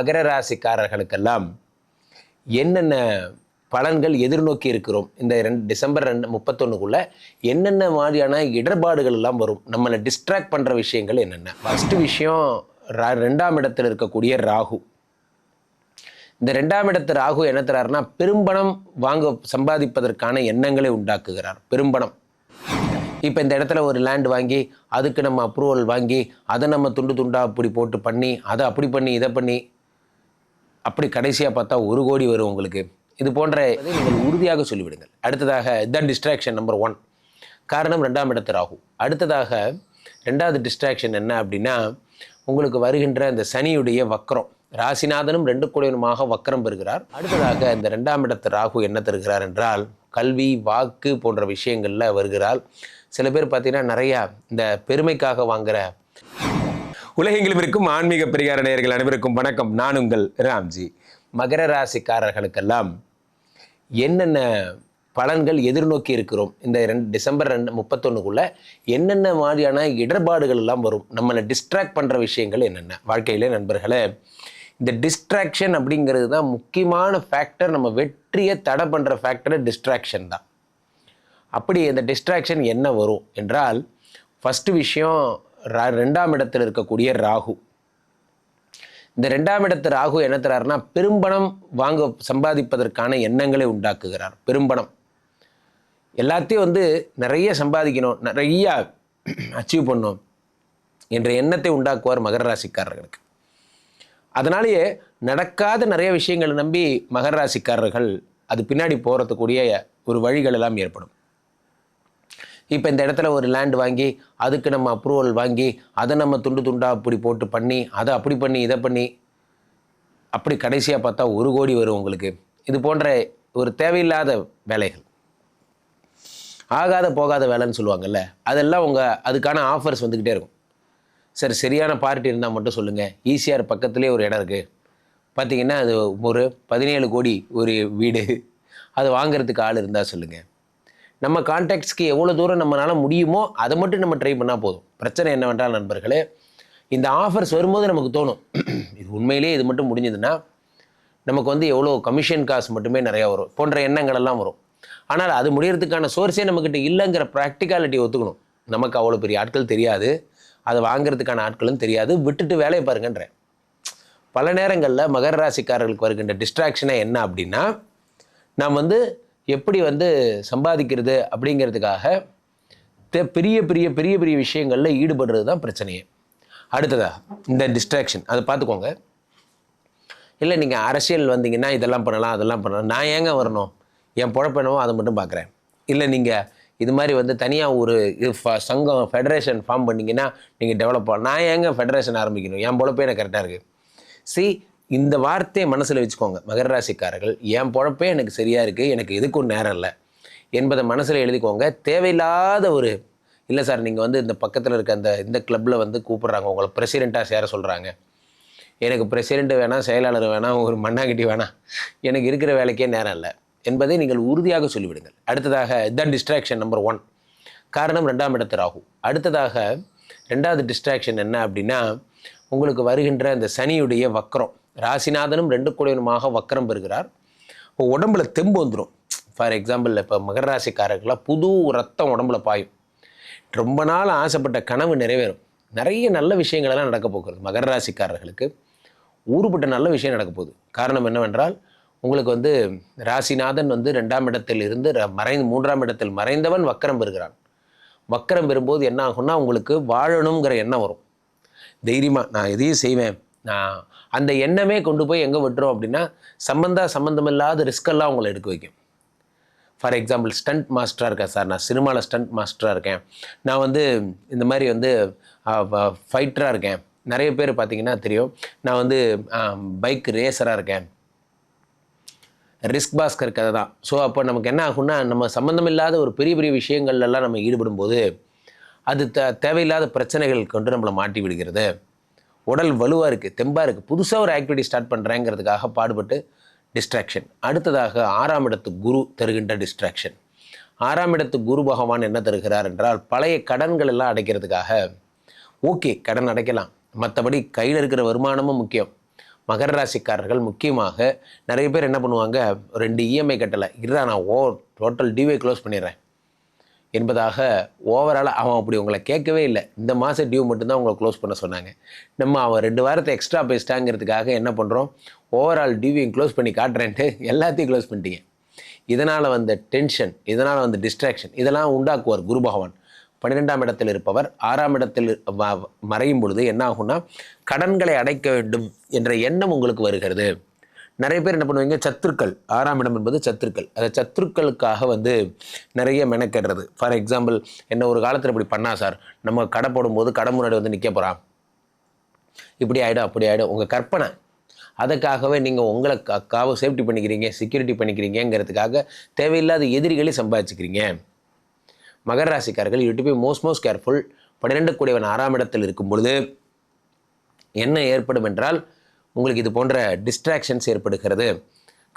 மகர ராசிக்காரர்களுக்கெல்லாம் என்னென்ன பலன்கள் எதிர்நோக்கி இருக்கிறோம்? இந்த ரெண்டு டிசம்பர் ரெண்டு முப்பத்தொன்றுக்குள்ளே என்னென்ன மாதிரியான இடர்பாடுகள் எல்லாம் வரும்? நம்மளை டிஸ்ட்ராக்ட் பண்ணுற விஷயங்கள் என்னென்ன? ஃபஸ்ட்டு விஷயம் ரா- ரெண்டாம் இடத்தில் இருக்கக்கூடிய ராகு. இந்த ரெண்டாம் இடத்து ராகு என்ன தராருன்னா பெரும்பணம் வாங்க சம்பாதிப்பதற்கான எண்ணங்களை உண்டாக்குகிறார். பெரும்பணம். இப்போ இந்த இடத்துல ஒரு லேண்ட் வாங்கி அதுக்கு நம்ம அப்ரூவல் வாங்கி அதை நம்ம துண்டு துண்டாக அப்படி போட்டு பண்ணி அதை அப்படி பண்ணி இதை பண்ணி அப்படி கடைசியாக பார்த்தா ஒரு கோடி வரும் உங்களுக்கு. இது போன்ற நீங்கள் உறுதியாக சொல்லிவிடுங்கள். அடுத்ததாக இதுதான் டிஸ்ட்ராக்ஷன் நம்பர் ஒன் காரணம் ரெண்டாம் இடத்து ராகு. அடுத்ததாக ரெண்டாவது டிஸ்ட்ராக்ஷன் என்ன அப்படின்னா உங்களுக்கு வருகின்ற இந்த சனியுடைய வக்கரம். ராசிநாதனும் ரெண்டு கோடியனுமாக வக்கரம் பெறுகிறார். அடுத்ததாக இந்த ரெண்டாம் இடத்து ராகு என்ன தருகிறார் என்றால் கல்வி வாக்கு போன்ற விஷயங்களில் வருகிறார். சில பேர் பார்த்தீங்கன்னா நிறையா இந்த பெருமைக்காக வாங்குகிற உலகெங்கிலும் இருக்கும் ஆன்மீக பரிகார நேயர்கள் அனைவருக்கும் வணக்கம். நான் உங்கள் ராம்ஜி. மகர ராசிக்காரர்களுக்கெல்லாம் என்னென்ன பலன்கள் எதிர்நோக்கி இருக்கிறோம்? இந்த ரெண்டு டிசம்பர் ரெண்டு முப்பத்தொன்றுக்குள்ளே என்னென்ன மாதிரியான இடர்பாடுகள் எல்லாம் வரும்? நம்மளை டிஸ்ட்ராக்ட் பண்ணுற விஷயங்கள் என்னென்ன? வாழ்க்கையிலே நண்பர்களே இந்த டிஸ்ட்ராக்ஷன் அப்படிங்கிறது தான் முக்கியமான ஃபேக்டர் நம்ம வெற்றியை தடை பண்ணுற ஃபேக்டர் டிஸ்ட்ராக்ஷன் தான். அப்படி இந்த டிஸ்ட்ராக்ஷன் என்ன வரும்? என்றால் ஃபஸ்ட்டு விஷயம் ரெண்டாம் இடத்தில் இருக்கக்கூடிய ராகு. இந்த ரெண்டாம் இடத்து ராகு என்ன தராருன்னா பெரும்பணம் வாங்க சம்பாதிப்பதற்கான எண்ணங்களை உண்டாக்குகிறார். பெரும்பணம். எல்லாத்தையும் வந்து நிறைய சம்பாதிக்கணும் நிறைய அச்சீவ் பண்ணும் என்ற எண்ணத்தை உண்டாக்குவார் மகர ராசிக்காரர்களுக்கு. அதனாலேயே நடக்காத நிறைய விஷயங்களை நம்பி மகர ராசிக்காரர்கள் அது பின்னாடி போகிறதுக்கூடிய ஒரு வழிகள் எல்லாம் ஏற்படும். இப்போ இந்த இடத்துல ஒரு லேண்ட் வாங்கி அதுக்கு நம்ம அப்ரூவல் வாங்கி அதை நம்ம துண்டு துண்டாக அப்படி போட்டு பண்ணி அதை அப்படி பண்ணி இதை பண்ணி அப்படி கடைசியாக பார்த்தா ஒரு கோடி வரும் உங்களுக்கு. இது போன்ற ஒரு தேவையில்லாத வேலைகள். ஆகாத போகாத வேலைன்னு சொல்லுவாங்கல்ல அதெல்லாம் உங்கள் அதுக்கான ஆஃபர்ஸ் வந்துக்கிட்டே இருக்கும். சரி சரியான பார்ட்டி இருந்தால் மட்டும் சொல்லுங்கள் ஈசிஆர் பக்கத்துலேயே ஒரு இடம் இருக்குது பார்த்தீங்கன்னா அது ஒரு பதினேழு கோடி ஒரு வீடு. அது வாங்கிறதுக்கு ஆள் இருந்தால் சொல்லுங்கள் நம்ம கான்டாக்ட்ஸ்க்கு எவ்வளோ தூரம் நம்மளால் முடியுமோ அதை மட்டும் நம்ம ட்ரை பண்ணால் போதும். பிரச்சனை என்னவென்றால் நண்பர்களே இந்த ஆஃபர்ஸ் வரும்போது நமக்கு தோணும். இது உண்மையிலேயே இது மட்டும் முடிஞ்சதுன்னா நமக்கு வந்து எவ்வளோ கமிஷன் காசு மட்டுமே நிறையா வரும். போன்ற எண்ணங்கள் எல்லாம் வரும். ஆனால் அது முடியறதுக்கான சோர்ஸே நம்மக்கிட்ட இல்லைங்கிற ப்ராக்டிகாலிட்டி ஒத்துக்கணும். நமக்கு அவ்வளோ பெரிய ஆட்கள் தெரியாது. அதை வாங்குறதுக்கான ஆட்களும் தெரியாது. விட்டுட்டு வேலையை பாருங்கன்றேன். பல நேரங்களில் மகர ராசிக்காரர்களுக்கு வருகின்ற டிஸ்ட்ராக்ஷனாக என்ன அப்படின்னா நாம் வந்து எப்படி வந்து சம்பாதிக்கிறது அப்படிங்கிறதுக்காக பெரிய பெரிய பெரிய பெரிய விஷயங்களில் ஈடுபடுறது தான் பிரச்சனையே. அடுத்ததா இந்த டிஸ்ட்ராக்ஷன் அதை பார்த்துக்கோங்க. இல்லை நீங்கள் அரசியல் வந்தீங்கன்னா இதெல்லாம் பண்ணலாம் அதெல்லாம் பண்ணலாம். நான் ஏங்க வரணும்? என் பொழப்பு அதை மட்டும் பார்க்குறேன். இல்லை நீங்கள் இது மாதிரி வந்து தனியாக ஒரு இது ஃப- சங்கம் ஃபெடரேஷன் ஃபார்ம் பண்ணிங்கன்னா நீங்கள் டெவலப் பண்ண நான் ஏங்க ஃபெடரேஷன் ஆரம்பிக்கணும்? என் பொழப்பே எனக்கு கரெக்டாக இருக்குது சி இந்த வார்த்தையை மனசில் வச்சுக்கோங்க. மகர ராசிக்காரர்கள் என் பொழப்பே எனக்கு சரியாக இருக்குது எனக்கு எதுக்கும் நேரம் இல்லை. என்பதை மனசில் எழுதிக்கோங்க. தேவையில்லாத ஒரு இல்லை சார் நீங்கள் வந்து இந்த பக்கத்தில் இருக்க அந்த இந்த கிளப்பில் வந்து கூப்பிட்றாங்க. உங்களை பிரசிடெண்ட்டாக சேர சொல்கிறாங்க எனக்கு பிரசிடெண்ட்டு வேணாம் செயலாளர் வேணாம் ஒரு மண்ணாங்கட்டி வேணாம். எனக்கு இருக்கிற வேலைக்கே நேரம் இல்லை. என்பதை நீங்கள் உறுதியாக சொல்லிவிடுங்கள். அடுத்ததாக இதுதான் டிஸ்ட்ராக்ஷன் நம்பர் ஒன் காரணம் ரெண்டாம் இடத்து ராகு. அடுத்ததாக ரெண்டாவது டிஸ்ட்ராக்ஷன் என்ன அப்படின்னா உங்களுக்கு வருகின்ற அந்த சனியுடைய வக்கரம் ராசிநாதனும் ரெண்டு கோடியனுமாக வக்கரம் பெறுகிறார். இப்போ உடம்புல தெம்பு வந்துடும் ஃபார் எக்ஸாம்பிள் இப்போ மகர ராசிக்காரர்களாக புது ரத்தம் உடம்புல பாயும். ரொம்ப நாள் ஆசைப்பட்ட கனவு நிறைவேறும். நிறைய நல்ல விஷயங்களெல்லாம் நடக்க போகிறது மகர ராசிக்காரர்களுக்கு. ஊறுபட்ட நல்ல விஷயம் நடக்க போகுது. காரணம் என்னவென்றால் உங்களுக்கு வந்து ராசிநாதன் வந்து ரெண்டாம் இடத்தில் இருந்து ர- மறைந்து மூன்றாம் இடத்தில் மறைந்தவன் வக்கரம் பெறுகிறான். வக்கரம் பெறும்போது என்ன ஆகும்னா உங்களுக்கு வாழணுங்கிற எண்ணம் வரும். தைரியமாக நான் எதையும் செய்வேன். நான் அந்த எண்ணமே கொண்டு போய் எங்கே விட்டுரும் அப்படின்னா சம்பந்தா சம்மந்தமில்லாத ரிஸ்கெல்லாம் உங்களை எடுக்க வைக்கும். ஃபார் எக்ஸாம்பிள் ஸ்டண்ட் மாஸ்டராக இருக்கேன் சார். நான் சினிமாவில் ஸ்டண்ட் மாஸ்டராக இருக்கேன். நான் வந்து இந்த மாதிரி வந்து ஃபைட்டராக இருக்கேன். நிறைய பேர் பார்த்திங்கன்னா தெரியும். நான் வந்து பைக் ரேசராக இருக்கேன். ரிஸ்க் பாஸ்கர் கதை தான். ஸோ அப்போ நமக்கு என்ன ஆகும்னா நம்ம சம்மந்தமில்லாத ஒரு பெரிய பெரிய விஷயங்கள்லாம் நம்ம ஈடுபடும் போது அது த தேவையில்லாத பிரச்சனைகள் கொண்டு நம்மளை மாட்டி விடுகிறது. உடல் வலுவாக இருக்குது தெம்பாக இருக்குது புதுசாக ஒரு ஆக்டிவிட்டி ஸ்டார்ட் பண்ணுறேங்கிறதுக்காக பாடுபட்டு டிஸ்ட்ராக்ஷன் அடுத்ததாக ஆறாம் இடத்து குரு தருகின்ற டிஸ்ட்ராக்ஷன் ஆறாம் இடத்து குரு பகவான் என்ன தருகிறார் என்றால் பழைய கடன்கள் எல்லாம் அடைக்கிறதுக்காக ஓகே கடன் அடைக்கலாம். மற்றபடி கையில் இருக்கிற வருமானமும் முக்கியம். மகர ராசிக்காரர்கள் முக்கியமாக நிறைய பேர் என்ன பண்ணுவாங்க ரெண்டு இஎம்ஐ கட்டலை. இருந்தால் நான் ஓ டோட்டல் டியூவை க்ளோஸ் பண்ணிடுறேன். என்பதாக ஓவராலாக அவன் அப்படி உங்களை கேட்கவே இல்லை. இந்த மாதம் டியூ மட்டும்தான் உங்களை க்ளோஸ் பண்ண சொன்னாங்க. நம்ம அவன் ரெண்டு வாரத்தை எக்ஸ்ட்ரா பேசிட்டாங்கிறதுக்காக என்ன பண்ணுறோம் ஓவரால் டியூவையும் க்ளோஸ் பண்ணி காட்டுறேன்ட்டு எல்லாத்தையும் க்ளோஸ் பண்ணிட்டீங்க. இதனால் வந்த டென்ஷன் இதனால் வந்த டிஸ்ட்ராக்ஷன் இதெல்லாம் உண்டாக்குவார் குரு பகவான். பன்னிரெண்டாம் இடத்தில் இருப்பவர் ஆறாம் இடத்தில் மறையும் பொழுது என்ன ஆகும்னா கடன்களை அடைக்க வேண்டும் என்ற எண்ணம் உங்களுக்கு வருகிறது. நிறைய பேர் என்ன பண்ணுவீங்க? சத்துருக்கள். ஆறாம் இடம் என்பது சத்துருக்கள். அந்த சத்துருக்களுக்காக வந்து நிறைய மெனக்கெடுறது. ஃபார் எக்ஸாம்பிள் என்ன ஒரு காலத்தில் இப்படி பண்ணா சார் நம்ம கடை போடும்போது கடை முன்னாடி வந்து நிற்க போகிறான் இப்படி ஆகிடும் அப்படி ஆகிடும் உங்கள் கற்பனை. அதுக்காகவே நீங்கள் உங்களை கா சேஃப்டி பண்ணிக்கிறீங்க செக்யூரிட்டி பண்ணிக்கிறீங்கிறதுக்காக தேவையில்லாத எதிரிகளை சம்பாதிச்சுக்கிறீங்க. மகர ராசிக்காரர்கள் you to be most most careful பன்னிரெண்டு கூடியவன் ஆறாம் இடத்தில் இருக்கும் பொழுது என்ன ஏற்படும் என்றால் உங்களுக்கு இது போன்ற டிஸ்ட்ராக்ஷன்ஸ் ஏற்படுகிறது.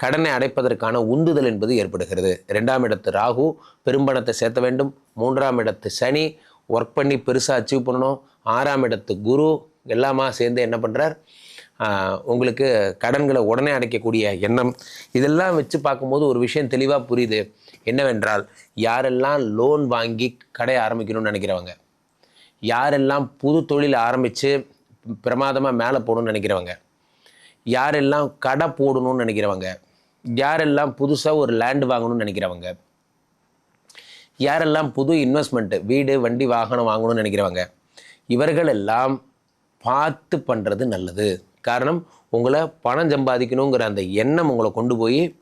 கடனை அடைப்பதற்கான உந்துதல் என்பது ஏற்படுகிறது. ரெண்டாம் இடத்து ராகு பெரும்பணத்தை சேர்த்த வேண்டும். மூன்றாம் இடத்து சனி ஒர்க் பண்ணி பெருசாக அச்சீவ் பண்ணணும். ஆறாம் இடத்து குரு எல்லாமா சேர்ந்து என்ன பண்ணுறார் உங்களுக்கு கடன்களை உடனே அடைக்கக்கூடிய எண்ணம். இதெல்லாம் வச்சு பார்க்கும்போது ஒரு விஷயம் தெளிவாக புரியுது. என்னவென்றால் யாரெல்லாம் லோன் வாங்கி கடை ஆரம்பிக்கணும்னு நினைக்கிறவங்க யாரெல்லாம் புது தொழில் ஆரம்பித்து பிரமாதமாக மேலே போகணும்னு நினைக்கிறவங்க யாரெல்லாம் கடை போடணும்னு நினைக்கிறவங்க யாரெல்லாம் புதுசாக ஒரு லேண்டு வாங்கணும்னு நினைக்கிறவங்க யாரெல்லாம் புது இன்வெஸ்ட்மெண்ட்டு வீடு வண்டி வாகனம் வாங்கணும்னு நினைக்கிறவங்க இவர்கள் எல்லாம் பார்த்து பண்ணுறது நல்லது. காரணம் உங்களை பணம் சம்பாதிக்கணுங்கிற அந்த எண்ணம் உங்களை கொண்டு போய்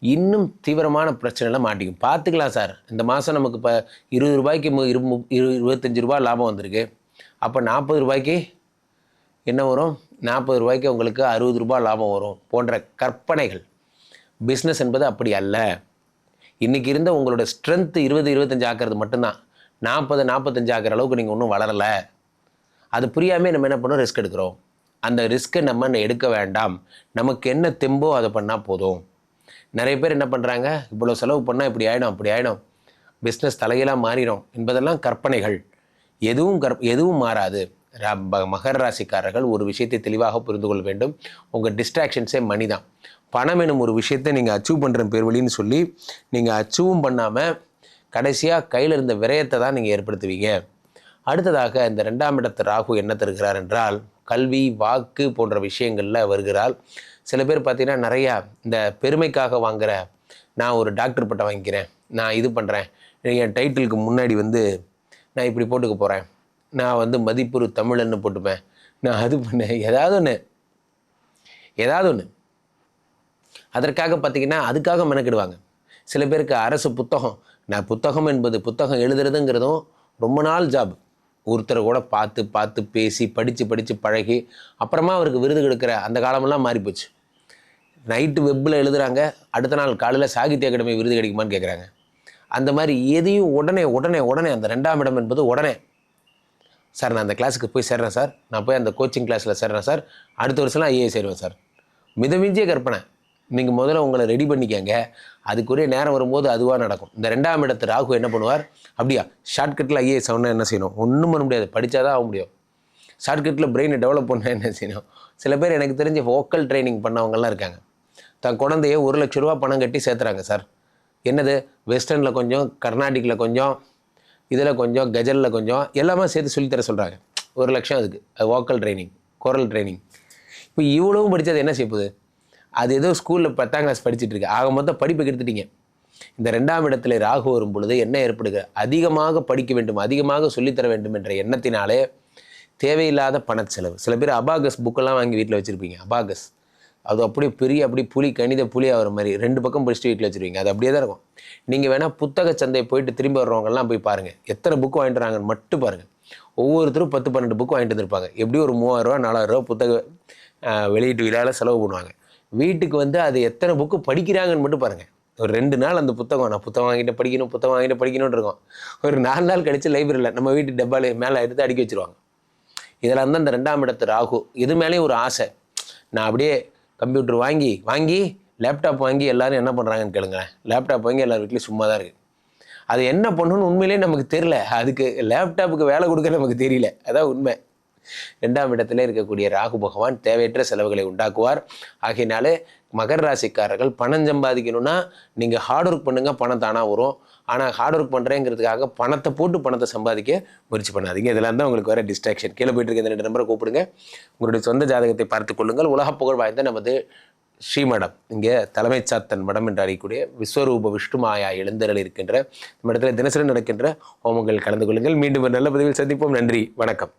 இன்னும் தீவிரமான பிரச்சனைலாம் மாட்டிக்கும். பார்த்துக்கலாம் சார். இந்த மாதம் நமக்கு இப்போ இருபது ரூபாய்க்கு மு- இரு மு- இரு இருபத்தஞ்சி ரூபா லாபம் வந்திருக்கு. அப்போ நாற்பது ரூபாய்க்கு என்ன வரும்? நாற்பது ரூபாய்க்கு உங்களுக்கு அறுபது ரூபாய் லாபம் வரும் போன்ற கற்பனைகள். பிஸ்னஸ் என்பது அப்படி அல்ல. இன்றைக்கி இருந்த உங்களோட ஸ்ட்ரென்த்து இருபது இருபத்தஞ்சு ஆக்கிறது மட்டும்தான். நாற்பது நாற்பத்தஞ்சு ஆக்கிற அளவுக்கு நீங்கள் ஒன்றும் வளரலை. அது புரியாமல் நம்ம என்ன பண்ணோம்? ரிஸ்க் எடுக்கிறோம். அந்த ரிஸ்க்கை நம்ம எடுக்க வேண்டாம். நமக்கு என்ன தெம்போ அதை பண்ணால் போதும். நிறைய பேர் என்ன பண்ணுறாங்க இவ்வளோ செலவு பண்ணால் இப்படி ஆகிடும் அப்படி ஆகிடும் பிஸ்னஸ் தலையெல்லாம் மாறிடும் என்பதெல்லாம் கற்பனைகள். எதுவும் கற் எதுவும் மாறாது. மகர ராசிக்காரர்கள் ஒரு விஷயத்தை தெளிவாக புரிந்து கொள்ள வேண்டும். உங்கள் டிஸ்ட்ராக்ஷன்ஸே மணி தான் பணம் எனும் ஒரு விஷயத்தை நீங்கள் அச்சீவ் பண்ணுற பேர் வழின்னு சொல்லி நீங்கள் அச்சீவும் பண்ணாமல் கடைசியாக கையில் இருந்த விரயத்தை தான் நீங்கள் ஏற்படுத்துவீங்க. அடுத்ததாக இந்த ரெண்டாம் இடத்து ராகு என்ன தருகிறார் என்றால் கல்வி வாக்கு போன்ற விஷயங்களில் வருகிறார் சில பேர் பார்த்திங்கன்னா நிறையா இந்த பெருமைக்காக வாங்குற நான் ஒரு டாக்டர் பட்டம் வாங்கிக்கிறேன் நான் இது பண்ணுறேன் என் டைட்டிலுக்கு முன்னாடி வந்து நான் இப்படி போட்டுக்க போகிறேன் நான் வந்து மதிப்புரு தமிழன்னு போட்டுப்பேன். நான் அது பண்ணேன் ஏதாவது ஒன்று ஏதாவது ஒன்று அதற்காக பார்த்தீங்கன்னா அதுக்காக மெனக்கிடுவாங்க. சில பேருக்கு அரசு புத்தகம் நான் புத்தகம் என்பது புத்தகம் எழுதுறதுங்கிறதும் ரொம்ப நாள் ஜாப் ஒருத்தரை கூட பார்த்து பார்த்து பேசி படித்து படித்து பழகி அப்புறமா அவருக்கு விருது கொடுக்குற அந்த காலமெல்லாம் மாறிப்போச்சு. நைட்டு வெப்பில் எழுதுகிறாங்க அடுத்த நாள் காலையில் சாகித்ய அகாடமி விருது கிடைக்குமான்னு கேட்குறாங்க அந்த மாதிரி எதையும் உடனே உடனே உடனே அந்த ரெண்டாம் இடம் என்பது உடனே. சார் நான் அந்த கிளாஸுக்கு போய் சேர்றேன் சார். நான் போய் அந்த கோச்சிங் கிளாஸில் சேர்றேன் சார். அடுத்த வருஷம்லாம் ஐஏஎஸ் சேருவேன் சார். மிதமிஞ்சிய கற்பனை. நீங்கள் முதல்ல உங்களை ரெடி பண்ணிக்கங்க. அதுக்குரிய நேரம் வரும்போது அதுவாக நடக்கும். இந்த ரெண்டாம் இடத்து ராகு என்ன பண்ணுவார்? அப்படியா ஷார்ட்கட்டில் ஐஏஎஸ் ஆகணும்னா என்ன செய்யணும்? ஒன்றும் பண்ண முடியாது. படித்தாதான் ஆக முடியும். ஷார்ட்கட்டில் பிரெயினை டெவலப் பண்ணால் என்ன செய்யணும்? சில பேர் எனக்கு தெரிஞ்ச வோக்கல் ட்ரைனிங் பண்ணவங்கலாம் இருக்காங்க. தன் குழந்தைய ஒரு லட்ச ரூபா பணம் கட்டி சேர்த்துறாங்க சார். என்னது? வெஸ்டர்னில் கொஞ்சம் கர்நாடிக்கில் கொஞ்சம் இதில் கொஞ்சம் கஜலில் கொஞ்சம் எல்லாமே சேர்த்து சொல்லித்தர சொல்கிறாங்க ஒரு லட்சம் அதுக்கு. அது வோக்கல் ட்ரைனிங் குரல் ட்ரைனிங் இப்போ இவ்வளவும் படித்தது என்ன செய்ய போகுது அது ஏதோ ஸ்கூலில் பத்தாம் கிளாஸ் படிச்சுட்டு இருக்கு. ஆக மொத்தம் படிப்பை கெடுத்துட்டீங்க. இந்த ரெண்டாம் இடத்துல ராகு வரும் பொழுது என்ன ஏற்படுகிற அதிகமாக படிக்க வேண்டும் அதிகமாக சொல்லித்தர வேண்டும் என்ற எண்ணத்தினாலே தேவையில்லாத பணச்செலவு சில பேர் அபாகஸ் புக்கெல்லாம் வாங்கி வீட்டில் வச்சுருப்பீங்க. அபாகஸ். அது அப்படியே பெரிய அப்படியே புலி கணித புலி ஆகிற மாதிரி. ரெண்டு பக்கம் படிச்சுட்டு வீட்டில் வச்சுருவீங்க அது அப்படியே தான் இருக்கும். நீங்கள் வேணால் புத்தக சந்தை போயிட்டு திரும்பி வர்றவங்கெல்லாம் போய் பாருங்கள் எத்தனை புக்கு வாங்கிட்டு வராங்கன்னு மட்டும் பாருங்கள் ஒவ்வொருத்தரும் பத்து பன்னெண்டு புக்கு வாங்கிட்டு வந்திருப்பாங்க. எப்படியும் ஒரு மூவாயிரரூவா நாலாயிரரூவா புத்தக வெளியீட்டு விழாவில் செலவு பண்ணுவாங்க. வீட்டுக்கு வந்து அது எத்தனை புக்கு படிக்கிறாங்கன்னு மட்டும் பாருங்கள் ஒரு ரெண்டு நாள் அந்த புத்தகம் நான் புத்தகம் வாங்கிட்டு படிக்கணும் புத்தகம் வாங்கிட்டு படிக்கணும்னு இருக்கும். ஒரு நாலு நாள் கழிச்சு லைப்ரரியில் நம்ம வீட்டு டப்பால மேலே எடுத்து அடுக்கி வச்சிருவாங்க. இதெல்லாம் தான் இந்த ரெண்டாம் இடத்து ராகு. இது மேலேயும் ஒரு ஆசை. நான் அப்படியே கம்ப்யூட்டர் வாங்கி வாங்கி லேப்டாப் வாங்கி எல்லாரும் என்ன பண்ணுறாங்கன்னு கேளுங்களேன். லேப்டாப் வாங்கி எல்லார் வீட்லேயும் சும்மா தான் இருக்குது அது என்ன பண்ணணும்னு உண்மையிலே நமக்கு தெரில அதுக்கு லேப்டாப்புக்கு வேலை கொடுக்க நமக்கு தெரியல. அதான் உண்மை. ரெண்டாம் இடத்துல இருக்கக்கூடிய ராகு பகவான் தேவையற்ற செலவுகளை உண்டாக்குவார். ஆகையினாலே மகர ராசிக்காரர்கள் பணம் சம்பாதிக்கணும்னா நீங்கள் ஹார்ட் ஒர்க் பண்ணுங்கள் பணம் தானாக வரும். ஆனால் ஹார்ட் ஒர்க் பண்ணுறேங்கிறதுக்காக பணத்தை போட்டு பணத்தை சம்பாதிக்க முயற்சி பண்ணாதீங்க. இதெல்லாம் தான் உங்களுக்கு வர டிஸ்ட்ராக்ஷன் கீழே போயிட்டு இருக்க இந்த ரெண்டு நம்பரை கூப்பிடுங்க. உங்களுடைய சொந்த ஜாதகத்தை பார்த்து கொள்ளுங்கள். உலக புகழ் வாய்ந்த நமது ஸ்ரீமடம். இங்கே தலைமை சாத்தன் மடம் என்று அறியக்கூடிய விஸ்வரூப விஷ்ணு மாயா எழுந்தருள் இருக்கின்ற நம்ம இடத்துல தினசரி நடக்கின்ற ஹோமங்கள் கலந்து கொள்ளுங்கள். மீண்டும் ஒரு நல்ல பதிவில் சந்திப்போம். நன்றி. வணக்கம்.